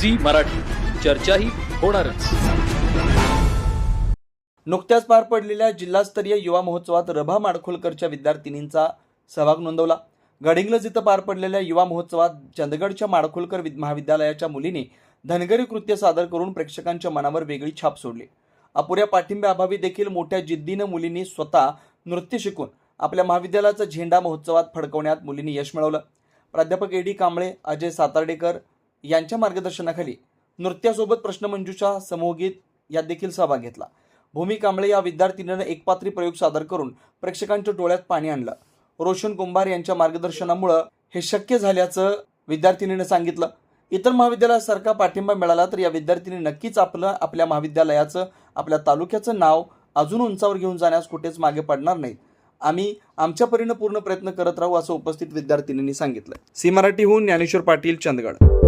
Zee Marathi. चर्चाही होणारच. नुकत्याच पार पडलेल्या जिल्हास्तरीय युवा महोत्सवात रभा माडखोलकरच्या विद्यार्थिनींचा सहभाग नोंदवला. गडिंग्लज इथं पार पडलेल्या युवा महोत्सवात चंदगडच्या माडखोलकर महाविद्यालयाच्या मुलीने धनगरी कृत्य सादर करून प्रेक्षकांच्या मनावर वेगळी छाप सोडली. अपुऱ्या पाठिंब्याअभावी देखील मोठ्या जिद्दीनं मुलींनी स्वतः नृत्य शिकून आपल्या महाविद्यालयाचा झेंडा महोत्सवात फडकवण्यात मुलींनी यश मिळवलं. प्राध्यापक ए डी कांबळे अजय सातार्डेकर यांच्या मार्गदर्शनाखाली नृत्यासोबत प्रश्नमंजूषा समोगीत यात देखील सहभाग घेतला. भूमी कांबळे या विद्यार्थिनीनं एकपात्री प्रयोग सादर करून प्रेक्षकांच्या डोळ्यात पाणी आणलं. रोशन कुंभार यांच्या मार्गदर्शनामुळं हे शक्य झाल्याचं विद्यार्थिनीनं सांगितलं. इतर महाविद्यालयासारखा पाठिंबा मिळाला तर या विद्यार्थिनी नक्कीच आपलं आपल्या महाविद्यालयाचं आपल्या तालुक्याचं नाव अजून उंचावर घेऊन जाण्यास कुठेच मागे पडणार नाहीत. आम्ही आमच्या परीनं पूर्ण प्रयत्न करत राहू असं उपस्थित विद्यार्थिनींनी सांगितलं. सी मराठीहून ज्ञानेश्वर पाटील चंदगड.